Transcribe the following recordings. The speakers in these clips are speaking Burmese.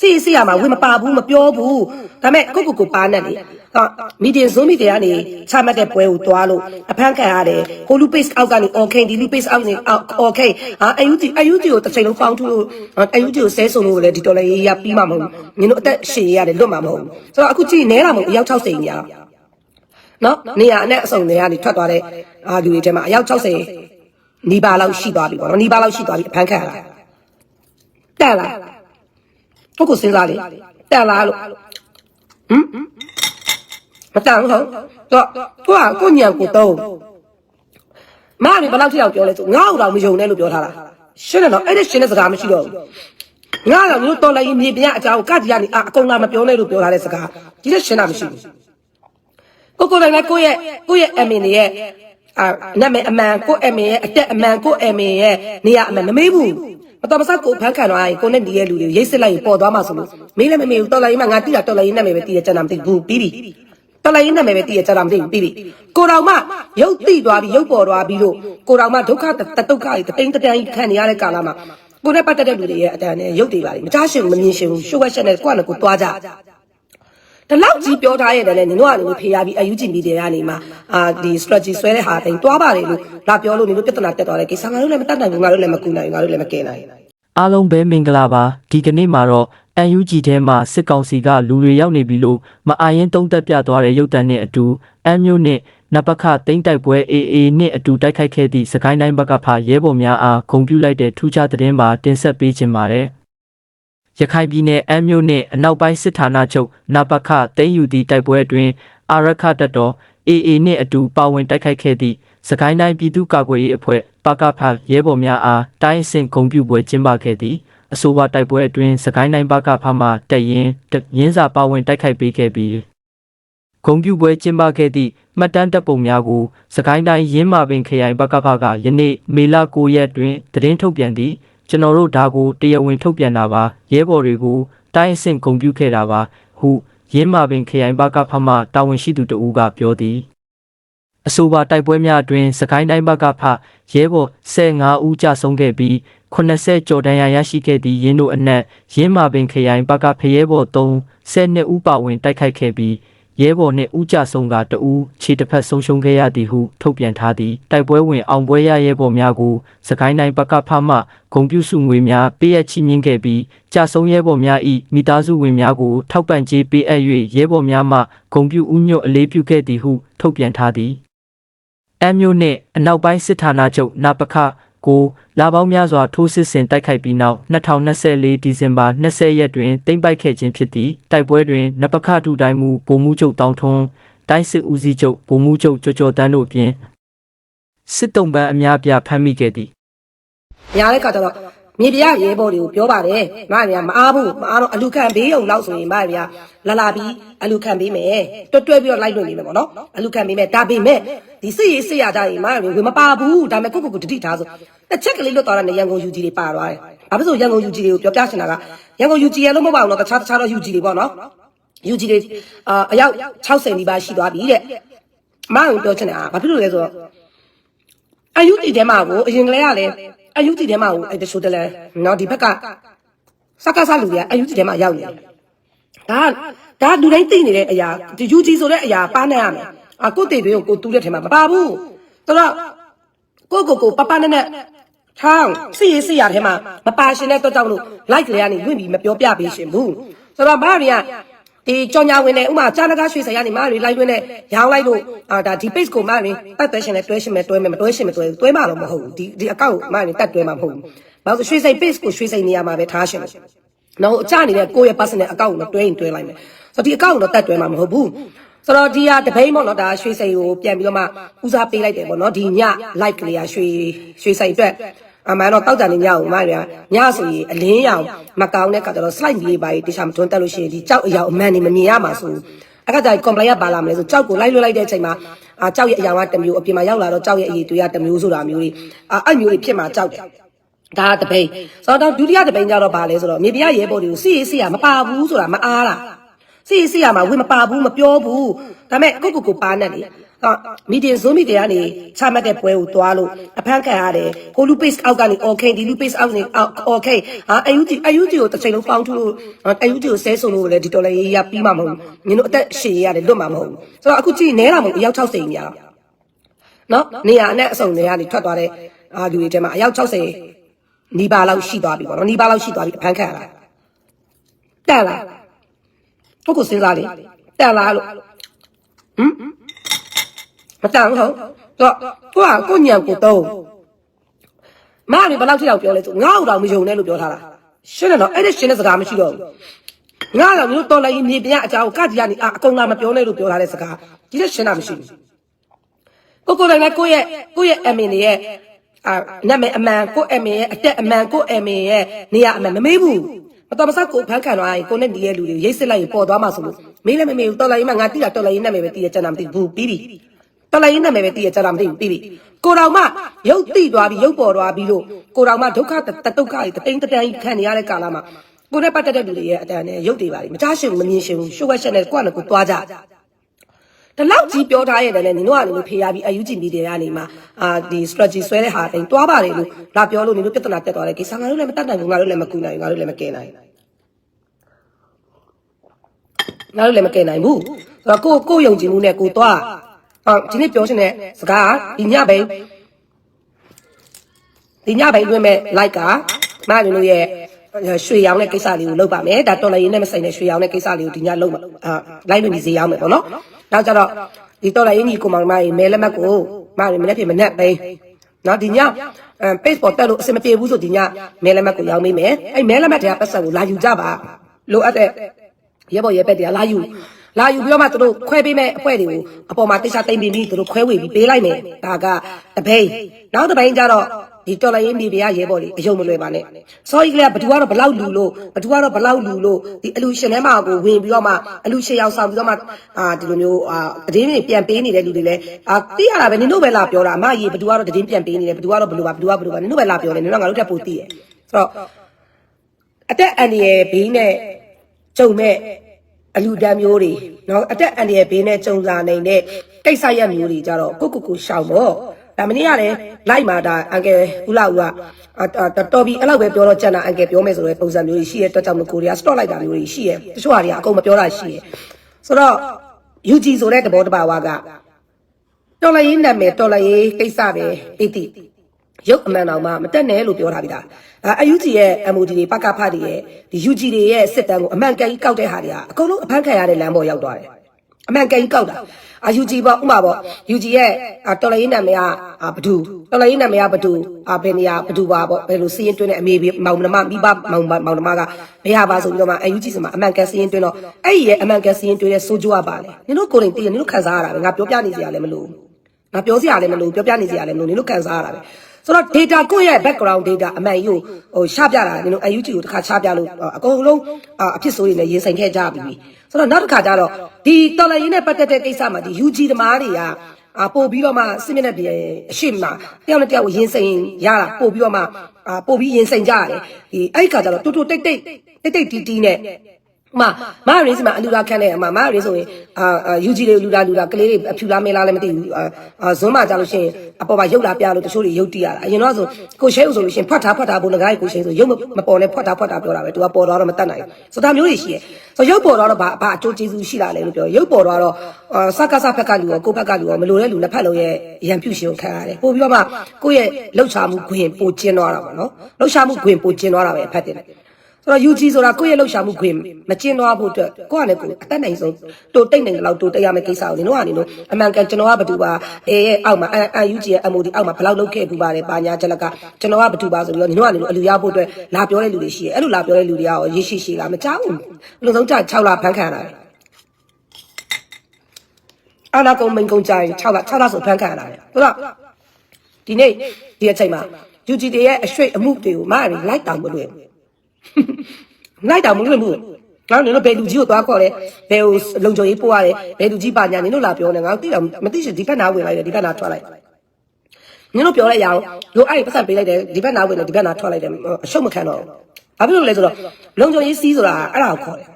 စီစီရမှာဝင်မပါဘူးမပြောဘူးဒါပေမဲ့ကိုကိုကိုပါနဲ့လေဟာမီဒီဇိုမီဒီကနေချမှတ်တဲ့ပွဲကိုတွားလို့အဖမ်းခံရတယ်ဟိုလူပိတ်အောက်ကနေ okay ဒီလူပိတ်အောက်ကနေ okay ဟာအယူတီအယူတီကိုတစ်ချိန်လုံးပေါင်းထုလို့အယူတီကိုဆဲဆုံလို့လည်းဒီဒေါ်လာရေးရပြီးမှမဟုတ်ဘူးညတို့အသက်ရှည်ရတယ်လွတ်မှာမဟုတ်ဘူးဆိုတော့အခုကြည့်နဲတာမဟုတ်ဘူးအယောက်60ညာနော်နေရအနဲ့အစုံတွေကနေထွက်သွားတဲ့အာလူတွေထဲမှာအယောက်60နီးပါးလောက်ရှိသွားပြီပေါ့နော်နီးပါးလောက်ရှိသွားပြီအဖမ်းခံရတာတက်လား ကိုကိုစဉ်းစားလေတက်လားလို့ဟမ်မတန်ဟုတ်တော့ကိုကကိုညံကိုတော့မရီဘယ်လောက်ထိအောင်ပြောလဲဆိုငါ့ဦးတော်မယုံနဲ့လို့ပြောထားတာရှင်းတယ်နော်အဲ့ဒီရှင်းတဲ့စကားမရှိတော့ဘူးငါတော့မျိုးတော်လိုက်ရင်မြေပြအကြောင်းကကြည်ရနေအကုန်လာမပြောနဲ့လို့ပြောထားတဲ့စကားဒီလက်ရှင်းတာမရှိဘူးကိုကိုလည်းကိုရဲ့ကိုရဲ့အမင်ရဲ့အာနာမည်အမှန်ကိုအမင်ရဲ့အတက်အမှန်ကိုအမင်ရဲ့နေရအမှန်မမေးဘူး မတော်မဆကိုဖန်းခံတော့ရင်ကိုနဲ့ဒီရဲ့လူတွေရိတ်စစ်လိုက်ရင်ပေါ်သွားမှာဆိုလို့မေးလည်းမမေးဘူးတော်လိုက်ရင်မှငါတိတာတော်လိုက်ရင်နာမည်ပဲတိရကျန်တာမသိဘူးပြီးပြီတော်လိုက်ရင်နာမည်ပဲတိရကျန်တာမသိဘူးပြီးပြီကိုတော်မှရုပ်တိသွားပြီးရုပ်ပေါ်သွားပြီးလို့ကိုတော်မှဒုက္ခတတုက္ခတွေတတိန်တတန်ခံနေရတဲ့ကာလမှာကိုနဲ့ပတ်သက်တဲ့လူတွေရဲ့အတန်နဲ့ရုပ်တွေပါလေမကြားရှင်ဘူးမမြင်ရှင်ဘူးရှုပ်ဝက်ချက်နဲ့ကိုကလည်းကိုသွားကြတလောက်ကြီးပြောထားရတယ်လေနင်တို့ကနေဖေးရပြီးအယူကြည့်မိတယ်ကနေမှအာဒီ strategy ဆွဲတဲ့ဟာတိုင်တွားပါတယ်လို့လာပြောလို့နင်တို့ပြဿနာတက်သွားတယ်ကိစ္စငါတို့လည်းမတတ်နိုင်ဘူးငါတို့လည်းမကူနိုင်ဘူးငါတို့လည်းမကဲနိုင်ဘူး အားလုံးပဲမင်္ဂလာပါဒီကနေ့မှာတော့ UNG ထဲမှာစစ်ကောင်စီကလူတွေရောက်နေပြီလို့မအာရင်တုံးသက်ပြသွားတဲ့ရုပ်တံနဲ့အတူအမ်မျိုးနဲ့နပခတိမ့်တိုက်ပွဲ AA နဲ့အတူတိုက်ခိုက်ခဲ့သည့်စကိုင်းတိုင်းဘက်ကဖာရဲဘော်များအားဂုံပြူလိုက်တဲ့ထူးခြားသတင်းမှာတင်ဆက်ပေးခြင်းပါတယ်ရခိုင်ပြည်နယ်အမ်မျိုးနဲ့အနောက်ပိုင်းစစ်ဌာနချုပ်နပခတိမ့်ယူသည့်တိုက်ပွဲအတွင်းအာရခတပ်တော် AA နှင့်အတူပါဝင်တိုက်ခိုက်ခဲ့သည့် စကိုင်းတိုင်းပြည်သူ့ကာကွယ်ရေးအဖွဲ့ပကဖရဲဘော်များအားတိုင်းအဆင့်ဂုံပြူပွဲကျင်းပခဲ့သည်အဆိုပါတိုက်ပွဲအတွင်းစကိုင်းတိုင်းပကဖမှတက်ရင်တက်ရင်းစာပါဝင်တိုက်ခိုက်ပေးခဲ့ပြီးဂုံပြူပွဲကျင်းပခဲ့သည့်မှတ်တမ်းတပ်ပုံများကိုစကိုင်းတိုင်းရင်းမာပင်ခရိုင်ပကဖကယနေ့မေလ9ရက်တွင်သတင်းထုတ်ပြန်သည်ကျွန်တော်တို့ဒါကိုတရားဝင်ထုတ်ပြန်တာပါရဲဘော်တွေကိုတိုင်းအဆင့်ဂုံပြူခဲ့တာပါဟုရင်းမာပင်ခရိုင်ပကဖမှတာဝန်ရှိသူတဦးကပြောသည် အဆိုပါတိုက်ပွဲများအတွင်းစကိုင်းတိုင်းဘက်ကဖရဲဘော်15ဦးကြာဆုံးခဲ့ပြီး80ကျော်တန်းရရရှိခဲ့သည့်ရင်းတို့အနက်ရင်းမာပင်ခရိုင်ဘက်ကဖရဲဘော်3 12ဦးပါဝင်တိုက်ခိုက်ခဲ့ပြီးရဲဘော်နှင့်ဦးကြဆုံးကတဦးခြေတစ်ဖက်ဆုံးရှုံးခဲ့ရသည်ဟုထုတ်ပြန်ထားသည်တိုက်ပွဲဝင်အောင်ပွဲရရဲဘော်များကိုစကိုင်းတိုင်းဘက်ကဖမှဂုံပြူစုငွေများပေးအပ်ချီးမြှင့်ခဲ့ပြီးကြာဆုံးရဲဘော်များ၏မိသားစုဝင်များကိုထောက်ပံ့ကြေးပေးအပ်၍ရဲဘော်များမှဂုံပြူဥညွတ်အလေးပြုခဲ့သည်ဟုထုတ်ပြန်ထားသည် အမ်မျိုးနှင့်အနောက်ပိုင်းစစ်ဌာနချုပ်နပခကိုလာပေါင်းများစွာထိုးစစ်ဆင်တိုက်ခိုက်ပြီးနောက်2024ဒီဇင်ဘာ20ရက်တွင်တိမ့်ပိုက်ခဲ့ခြင်းဖြစ်သည့်တိုက်ပွဲတွင်နပခထူတိုင်းမူဗိုလ်မှူးချုပ်တောင်ထွန်းတိုင်းစစ်ဦးစီးချုပ်ဗိုလ်မှူးချုပ်ကျော်ကျော်တန်းတို့အပြင်စစ်တုံးပန်းအများပြားဖမ်းမိခဲ့သည်ညာတဲ့ခါကျတော့ မြေပြရဲဘော်တွေကိုပြောပါတယ်မရမအားဘူးမအားတော့အလူခံဘေးုံလောက်ဆိုရင်မရလာလာပြီးအလူခံပေးမယ်တွတ်တွဲပြီးတော့လိုက်လွှင့်နေမယ်ပေါ့နော်အလူခံပေးမယ်ဒါပေမဲ့ဒီစစ်ရေးစစ်ရကြရင်မရဝင်မပါဘူးဒါပေမဲ့ကိုကိုကိုတတိထားဆိုတစ်ချက်ကလေးလွတ်သွားတဲ့ရန်ကုန်ယူကြီးတွေပါသွားတယ်ဘာဖြစ်လို့ရန်ကုန်ယူကြီးတွေကိုပြောပြချင်တာကရန်ကုန်ယူကြီးရလို့မဟုတ်ပါဘူးနော်တခြားတခြားတော့ယူကြီးတွေပေါ့နော်ယူကြီးတွေအာအယောက်60နီးပါးရှိသွားပြီတဲ့မရပြောချင်တာဘာဖြစ်လို့လဲဆိုတော့အယူတီထဲမှာကိုအရင်ကလေးကလည်း အယူတီထဲမှာကိုအဲ့တချို့တလဲနော်ဒီဘက်ကစကားစားလူတွေကအယူတီထဲမှာရောက်နေတယ်ဒါဒါလူတိုင်းသိနေတဲ့အရာဒီယူဂျီဆိုတဲ့အရာပါနေရမယ်အကိုတေတွေကိုကိုတူးတဲ့ထဲမှာမပါဘူးဆိုတော့ကိုကိုကိုပပနဲ့နဲ့ထောင်းစီရစီရထဲမှာမပါရှင်တဲ့တော့ကြောင့်လို့ like လေးကနေလွင့်ပြီးမပြောပြပေးရှင်ဘူးဆိုတော့ဘာတွေက ဒီကြောင်ညာဝင်နေဥမာကြာနကားရွှေဆိုင်ကနေမတွေလိုက်လွင်းနဲ့ရောင်းလိုက်လို့အာဒါဒီ page ကိုမတွေတက်သွဲရှင်လဲတွဲရှင်မဲတွဲမဲမတွဲရှင်မတွဲတွဲမှတော့မဟုတ်ဘူးဒီဒီ account ကိုမတွေတက်တွဲမှမဟုတ်ဘူးဘာလို့ရွှေဆိုင် page ကိုရွှေဆိုင်နေရာမှာပဲထားရှင်နော်အချနေတဲ့ကိုယ့်ရဲ့ personal account ကိုတွဲရင်တွဲလိုက်မယ်ဆိုတော့ဒီ account ကိုတော့တက်တွဲမှမဟုတ်ဘူးဆိုတော့ဒီဟာတပိန်ပေါ့နော်ဒါရွှေဆိုင်ကိုပြန်ပြီးတော့မှဦးစားပေးလိုက်တယ်ပေါ့နော်ဒီည live ကလေးကရွှေရွှေဆိုင်အတွက် အမှန်တော့တောက်တန်နေညအောင်မရညဆိုရင်အလင်းရောင်မကောင်းတဲ့ခါကျတော့ slide လေးပါတခြားမတွန်းတက်လို့ရှိရင်ဒီကြောက်အယောင်အမှန်နေမမြင်ရမှာဆိုအခါကျရင် complaint ပါလာမလဲဆိုကြောက်ကိုလိုက်လွှတ်လိုက်တဲ့အချိန်မှာအာကြောက်ရဲ့အယောင်ကတစ်မျိုးအပြင်မှာရောက်လာတော့ကြောက်ရဲ့အရေးတွေကတစ်မျိုးဆိုတာမျိုးတွေအာအဲ့မျိုးတွေဖြစ်မှာကြောက်တယ်ဒါတပိန်ဆိုတော့ဒုတိယတပိန်ကြတော့ဗာလဲဆိုတော့မြေပြရဲဘော်တွေကိုစီရေးစီရမပါဘူးဆိုတာမအားလား စီစီရမှာဝင်မပါဘူးမပြောဘူးဒါပေမဲ့ကိုကိုကိုပါနဲ့လေဟာမီတင်ဇိုမီတင်ကနေချမှတ်တဲ့ပွဲကိုတွားလို့အဖမ်းခံရတယ်ဟိုလူပေးစ်အောက်ကနေ okay ဒီလူပေးစ်အောက်ကနေ okay ဟာအယူတီအယူတီကိုတစ်ချိန်လုံးပေါင်းထုလို့အယူတီကိုဆဲဆုံလို့လည်းဒီတော်လေးရပြီးမှမဟုတ်ဘူးညတို့အသက်ရှည်ရတယ်လွတ်မှာမဟုတ်ဘူးဆိုတော့အခုကြည့်နဲတာမဟုတ်ဘူးအယောက်60ကြီးများနော်နေရအနဲ့အစုံတွေကနေထွက်သွားတဲ့အာလူတွေထဲမှာအယောက်60နီးပါးလောက်ရှိသွားပြီပေါ့နော်နီးပါးလောက်ရှိသွားပြီအဖမ်းခံရတာတက်လာ ဟုတ်ကိုစဉ်းစားလေတက်လာလို့ဟမ်မတန်ဟုတ်တော့သူကကိုညံကိုတော့မရီဘယ်လောက်ထိတော့ပြောလဲဆိုငါ့အောင်တော့မယုံနဲ့လို့ပြောထားတာရှင်းတယ်နော်အဲ့ဒီရှင်းတဲ့စကားမရှိတော့ဘူးငါတော့မျိုးတော်လိုက်မြေပြအကြောင်းကကြည်ကနေအကုန်လာမပြောနဲ့လို့ပြောထားတဲ့စကားဒီလက်ရှင်းတာမရှိဘူးကိုကိုတိုင်းကကိုရဲ့ကိုရဲ့အမင်ရဲ့အာနာမည်အမှန်ကိုအမင်ရဲ့အတက်အမှန်ကိုအမင်ရဲ့နေရာအမှန်မမေးဘူး မတော်မဆကိုဖန်ခံသွားရင်ကိုနဲ့ဒီရဲ့လူတွေရိတ်စစ်လိုက်ရင်ပေါ်သွားမှာဆိုလို့မေးလည်းမမေးဘူးတော်လိုက်မှငါတိတာတော်လိုက်ရင်နာမည်ပဲတိရကျန်တာမသိဘူးပြီးပြီတော်လိုက်ရင်နာမည်ပဲတိရကျန်တာမသိဘူးပြီးပြီကိုတော်မှရုပ်တိသွားပြီးရုပ်ပေါ်သွားပြီးလို့ကိုတော်မှဒုက္ခတတုတ်ခကြီးတတိန်တတန်ကြီးခံနေရတဲ့ကာလမှာကိုနဲ့ပတ်သက်တဲ့လူတွေရဲ့အတန်နဲ့ရုပ်တွေပါလိမကြားရှင်ဘူးမမြင်ရှင်ဘူးရှုပ်ဝက်ရှက်နဲ့ကိုယ့်နဲ့ကိုသွားကြ တလောက်ကြီးပြောထားရတယ်လေနင်တို့ကလည်းဖေးရပြီးအယူကြည့်မိတယ်ကနေမှအာဒီ strategy ဆွဲတဲ့ဟာတိုင်းတွားပါတယ်လို့လာပြောလို့နင်တို့ပြဿနာတက်သွားတယ်ကိစ္စငါတို့လည်းမတတ်နိုင်ဘူးငါတို့လည်းမကူနိုင်ဘူးငါတို့လည်းမကဲနိုင်ငါတို့လည်းမကဲနိုင်ဘူးဆိုတော့ကိုကိုယုံကြည်မှုနဲ့ကိုသွားဟောဒီနေ့ပြောချင်တဲ့စကားဒီညပိုင်းဒီညပိုင်းတွင်မဲ့ like ကမနင်တို့ရဲ့ ရွှေရောင်တဲ့ကိစ္စလေးကိုလုပ်ပါမယ်ဒါတော်လည်းရင်းနဲ့မဆိုင်တဲ့ရွှေရောင်တဲ့ကိစ္စလေးကိုဒီညလုပ်မှာအာလိုက်လို့ဒီဈေးရောက်မယ်ပေါ့နော်နောက်ကြတော့ဒီတော်လည်းရင်းကြီးကိုမောင်မကြီးမဲလက်မှတ်ကိုမနင်မနေ့ပြင်မနေ့ပိန်းနော်ဒီညအဲ page ပေါ်တက်လို့အဆင်မပြေဘူးဆိုဒီညမဲလက်မှတ်ကိုရောင်းမိမယ်အဲ့မဲလက်မှတ်တွေကပတ်စံကိုလာယူကြပါလိုအပ်တဲ့ရဲဘော်ရဲပက်တွေကလာယူလာယူပြီးတော့မှသူတို့ခွဲပေးမဲ့အဖွဲ့တွေကိုအပေါ်မှာတိတ်ချတိမ်ပြီးပြီးသူတို့ခွဲဝေပြီးပေးလိုက်မယ်ဒါကတပိန်နောက်တပိန်ကျတော့ ဒီတော်လိုင်းမြေပြရဲဘော်တွေအယုံမလွယ်ပါနဲ့စောကြီးကလေးကဘသူကတော့ဘလောက်လူလို့ဘသူကတော့ဘလောက်လူလို့ဒီအလူရှင်ထဲမှာကိုဝင်ပြီးတော့မှအလူရှင်ရောက်ဆောင်ပြီးတော့မှအာဒီလိုမျိုးအာတည်င်းတွေပြန်ပေးနေတဲ့လူတွေလည်းအာသိရတာပဲနင်တို့ပဲလာပြောတာအမကြီးဘသူကတော့တည်င်းပြန်ပေးနေတယ်ဘသူကတော့ဘလူပါဘသူကဘလူပါနင်တို့ပဲလာပြောတယ်နင်တို့ကငါတို့ထပ်ပို့သိရဆိုတော့အသက်အန္တရာယ်ဘေးနဲ့ကြုံမဲ့အလူတန်းမျိုးတွေနော်အသက်အန္တရာယ်ဘေးနဲ့ကြုံလာနိုင်တဲ့ကိစ္စရပ်မျိုးတွေကြတော့ကိုကိုကိုရှောင်တော့ ဒါမနေ့ကလည်းလိုက်มาဒါအန်ကယ်ဦးလာဦးကတော်ပြီအဲ့လောက်ပဲပြောတော့ကျန်တာအန်ကယ်ပြောမယ်ဆိုတော့ပုံစံမျိုးတွေရှိရဲ့တော့ကြောင့်မကိုရီးယား stop လိုက်တာမျိုးတွေရှိရဲ့တချို့ဟာတွေကအကုန်မပြောတာရှိရဲ့ဆိုတော့ UG ဆိုတဲ့တဘောတဘာဝကတော်လရေးနာမည်တော်လရေးကိစ္စပဲအတိရုပ်အမှန်တော်မှမတက်နဲ့လို့ပြောထားပြီးသားအဲအယူဂျီရဲ့ MOD တွေပကဖတ်တွေရဲ့ဒီ UG တွေရဲ့စစ်တမ်းကိုအမှန်ကန်ကြီးကောက်တဲ့ဟာတွေကအကုန်လုံးအဖမ်းခံရတဲ့လမ်းပေါ်ရောက်သွားတယ် အမှန်ကန်ကြီးကောက်တာအာ UG ပေါ့ဥမာပေါ့ UG ရဲ့တော်လရေးနာမည်ကဘဒူတော်လရေးနာမည်ကဘဒူအဘယ်နေရာဘဒူပါပေါ့ဘယ်လိုစီးရင်တွင်းတဲ့အမေမောင်နှမမိဘမောင်မောင်နှမကဘယ်ဟာပါဆိုပြီးတော့မှ UG စမှာအမှန်ကန်စီးရင်တွင်းတော့အဲ့ဒီရဲ့အမှန်ကန်စီးရင်တွင်းတဲ့စိုးကြွားပါလေနင်တို့ကိုယ်တိုင်တည်ရနင်တို့ခံစားရတာပဲငါပြောပြနေစရာလည်းမလိုငါပြောစရာလည်းမလိုပြောပြနေစရာလည်းမလိုနင်တို့ခံစားရတာပဲ ဆိုတော့ data ကိုယ့်ရဲ့ background data အမှန်ကြီးကိုဟိုချပြတာနင်တို့ UG ကိုတစ်ခါချပြလို့အကုန်လုံးအဖြစ်ဆိုးတွေနဲ့ရင်ဆိုင်ခဲ့ကြပြီဆိုတော့နောက်တစ်ခါကျတော့ဒီတော်လိုင်းရင်းနဲ့ပတ်သက်တဲ့ကိစ္စမှာဒီ UG သမားတွေကအာပို့ပြီးတော့မှစစ်မျက်နှာပြင်အရှိမတယောက်နဲ့တယောက်ရင်ဆိုင်ရတာပို့ပြီးတော့မှအာပို့ပြီးရင်ဆိုင်ကြရတယ်ဒီအဲ့ဒီခါကျတော့တူတူတိတ်တိတ်တိတ်တိတ်တီးတီးနဲ့ မမရင်းစမှာအလူလာခန့်တဲ့အမမရင်းဆိုရင်အာယူဂျီတွေလူလာလူလာကလေးတွေအဖြူလားမဲလားလည်းမသိဘူးအာဇွန်းမကြလို့ရှိရင်အပေါ်မှာရုပ်လာပြလို့တချို့တွေရုပ်တီးရတာအရင်တော့ဆိုကိုရှဲဦးဆိုလို့ရှိရင်ဖွက်ထားဖွက်ထားဘုံငကားကိုရှဲဆိုရုပ်မပေါ်နဲ့ဖွက်ထားဖွက်ထားပြောတာပဲသူကပေါ်တော့မတတ်နိုင်ဘူးဆိုတော့မျိုးတွေရှိရဲဆိုရုပ်ပေါ်တော့ဘာဘာအကျိုးကျေးဇူးရှိလာလဲလို့ပြောရုပ်ပေါ်တော့စကားစဖက်ကလူရောကိုဖက်ကလူရောမလိုတဲ့လူနှစ်ဖက်လုံးရဲ့ရံပြုရှင်ခံရတယ်ပို့ပြီးတော့မှကိုယ့်ရဲ့လှုပ်ရှားမှုခွင်ပိုကျင်းသွားတာပေါ့နော်လှုပ်ရှားမှုခွင်ပိုကျင်းသွားတာပဲအဖက်တင်တယ် ဆိုတော့ UG ဆိုတာကိုယ့်ရဲ့လှုပ်ရှားမှုခွင်မကျင်းသွားဖို့အတွက်ကိုယ့်ကလည်းကိုယ်အသက်နိုင်ဆုံးတိုးတိတ်နိုင်တဲ့လောက်တိုးတက်ရမယ့်ကိစ္စကိုနင်တို့ကနေလို့အမှန်ကန်ကျွန်တော်ကဘယ်သူပါအဲရဲ့အောက်မှာအ UG ရဲ့ MOD အောက်မှာဘယ်လောက်လုပ်ခဲ့ပူပါတယ်ပါညာချက်လက်ကကျွန်တော်ကဘယ်သူပါဆိုပြီးတော့နင်တို့ကနေလို့အလူရဖို့အတွက်လာပြောတဲ့လူတွေရှိတယ်အဲ့လိုလာပြောတဲ့လူတွေကရောရရှိရှိလားမကြောက်ဘူးဘယ်လိုဆုံးကြ6လဖန်ခံရတယ်အနာကုံမိန်ကုံကြရင်6လ6လဆိုဖန်ခံရတယ်ဆိုတော့ဒီနေ့ဒီအချိန်မှာ UG တွေရဲ့အရွှေ့အမှုတွေကိုမရီလိုက်တောင်မလွယ်ဘူး လိုက်တောင်မလွယ်ဘူးငါတို့ဘယ်လူကြီးကိုသွားခေါ်လဲဘယ်ကိုလုံခြုံရေးပို့ရတယ်ဘယ်လူကြီးပါညာနင်တို့လာပြောနေငါတို့သိတော့မသိချင်ဒီဘက်နာဝင်လိုက်တယ်ဒီဘက်နာထွက်လိုက်နင်တို့ပြောလိုက်ရအောင်လိုအဲ့ပတ်စံပေးလိုက်တယ်ဒီဘက်နာဝင်တယ်ဒီဘက်နာထွက်လိုက်တယ်အရှုံးမခံတော့ဘာဖြစ်လို့လဲဆိုတော့လုံခြုံရေးစီးဆိုတာအဲ့ဒါကိုခေါ်တယ်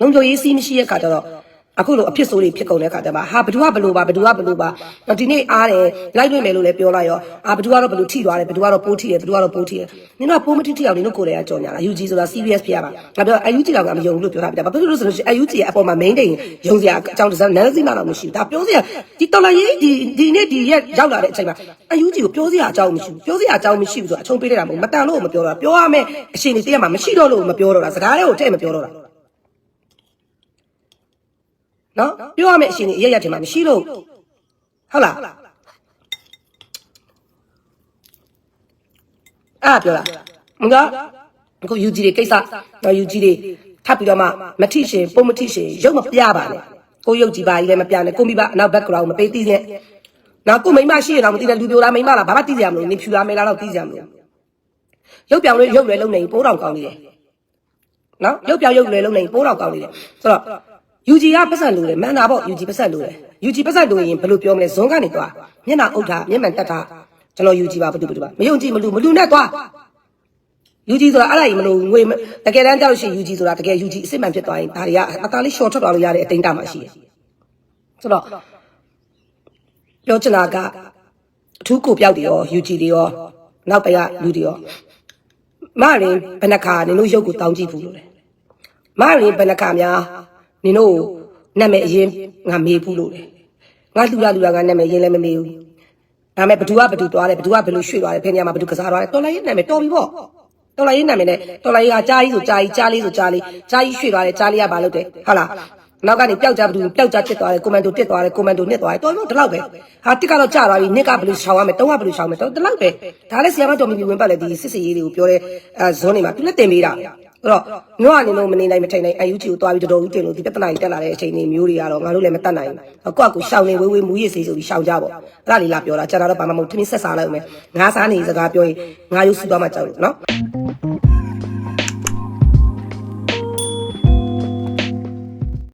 လုံခြုံရေးစီးမရှိတဲ့ခါကျတော့ အခုလိုအဖြစ်ဆိုးတွေဖြစ်ကုန်တဲ့ခါကျမှဟာဘသူကဘလို့ပါဘသူကဘလို့ပါတော့ဒီနေ့အားတယ်လိုက်လွင့်မယ်လို့လည်းပြောလိုက်ရောအာဘသူကတော့ဘလို့ထိသွားတယ်ဘသူကတော့ပိုးထိတယ်ဘသူကတော့ပိုးထိတယ်နင်တို့ကပိုးမထိထိအောင်နင်တို့ကိုယ်တည်းကကြော်ညာလား UG ဆိုတာ serious ဖြစ်ရပါငါပြော UG တော့ကမယုံဘူးလို့ပြောတာပြတာဘာဖြစ်လို့လဲဆိုလို့ရှိရင် UG ရဲ့အပေါ်မှာ main တိန်ယုံစရာအကြောင်းတစ်စက်နည်းစီမှတော့မရှိဘူးဒါပြောစရာဒီတော်လာရေးဒီဒီနေ့ဒီရက်ရောက်လာတဲ့အချိန်မှာ UG ကိုပြောစရာအကြောင်းမရှိဘူးပြောစရာအကြောင်းမရှိဘူးဆိုတော့အချုံပေးလိုက်တာမဟုတ်မတန်လို့မပြောတော့ပြောရမယ်အရှင်တွေတည့်ရမှာမရှိတော့လို့မပြောတော့တာစကားတွေကိုတဲ့မပြောတော့တာ နော်ပြောရမယ့်အရှင်တွေအရက်ရက်တင်မှာမရှိလို့ဟုတ်လားအဲ့ပြောလားငါအခု UG တွေကိစ္စတော့ UG တွေထပ်ပြီးတော့မှမထိရှင်ပုံမထိရှင်ရုပ်မပြပါနဲ့ကိုရုပ်ကြည်ပါကြီးလည်းမပြနဲ့ကိုမိဘအနောက် background မပေးသိနဲ့နောက်ကိုမိမရှိရတော့မသိတဲ့လူပြိုလားမိမလားဘာမှသိကြမလို့နေဖြူလားမဲလားတော့သိကြမလို့ရုပ်ပြောင်းလေးရုပ်လွယ်လုံးနေပိုးတော်ကောင်းနေတယ်နော်ရုပ်ပြောင်းရုပ်လွယ်လုံးနေပိုးတော်ကောင်းနေတယ်ဆိုတော့ UG ကပတ်ဆက်လို့တယ်မန်တာပေါ့ UG ပတ်ဆက်လို့တယ် UG ပတ်ဆက်လို့ရင်ဘယ်လိုပြောမလဲဇွန်ကနေသွားမျက်နှာအုပ်ထားမျက်မှန်တက်ထားကျွန်တော် UG ပါဘာတူဘာတူပါမယုံကြည်မလူမလူနဲ့သွား UG ဆိုတာအဲ့ဒါကြီးမလို့ငွေမတကယ်တမ်းကြောက်လို့ရှိရင် UG ဆိုတာတကယ် UG အစ်စ်မှန်ဖြစ်သွားရင်ဒါတွေကအသားလေး short ထွက်သွားလို့ရတဲ့အတိုင်းတာမှရှိတယ်ဆိုတော့ပြောချင်တာကအထူးကိုပြောက်တွေရော UG တွေရောနောက်ပိုင်းကလူတွေရောမရင်ဘယ်နှခါနင်တို့ရုပ်ကိုတောင်းကြည့်ဘူးလို့လေမရင်ဘယ်နှခါများ နင်တို့နာမည်အရင်ငါမေးဘူးလို့လေငါလူလာလူလာငါနာမည်အရင်လည်းမမေးဘူးဒါပေမဲ့ဘသူကဘသူသွားတယ်ဘသူကဘယ်လိုရွှေ့သွားတယ်ဖယ်နေရာမှာဘသူကစားသွားတယ်တော်လိုက်ရဲ့နာမည်တော်ပြီပေါ့တော်လိုင်းရေးနာမည်နဲ့တော်လိုင်းရေးကကြားကြီးဆိုကြားကြီးကြားလေးဆိုကြားလေးကြားကြီးရွှေ့သွားတယ်ကြားလေးကဘာလုပ်တယ်ဟုတ်လားနောက်ကနေပျောက်ကြဘူးပျောက်ကြဖြစ်သွားတယ်ကွန်မန်ဒိုတက်သွားတယ်ကွန်မန်ဒိုနှစ်သွားတယ်တော်တော့ဒီလောက်ပဲဟာတစ်ကတော့ကြာသွားပြီနှစ်ကဘယ်လိုရှောင်ရမလဲတုံးကဘယ်လိုရှောင်မလဲတော့ဒီလောက်ပဲဒါလည်းဆီယမတော်မီမီဝင်ပတ်လေဒီစစ်စစ်ရေးတွေကိုပြောတဲ့အဲဇွန်နေမှာသူလည်းတင်ပေးတာ အဲ့တော့ညောကနေလို့မနေနိုင်မထိုင်နိုင်အယူကြီးကိုသွားပြီးတော်တော်ဦးတင်လို့ဒီပြဿနာကြီးတက်လာတဲ့အချိန်တွေမျိုးတွေကတော့ငါတို့လည်းမတတ်နိုင်ဘူးကိုယ့်အကူရှောင်နေဝေးဝေးမူရည်စေးဆိုပြီးရှောင်ကြပေါ့အဲ့ဒါလေးလာပြောတာကျွန်တော်တော့ဘာမှမဟုတ်ထမင်းဆက်စားလိုက်အောင်မယ်ငါးစားနေစကားပြောရင်ငါရုပ်စုသွားမှကြောက်လို့နော်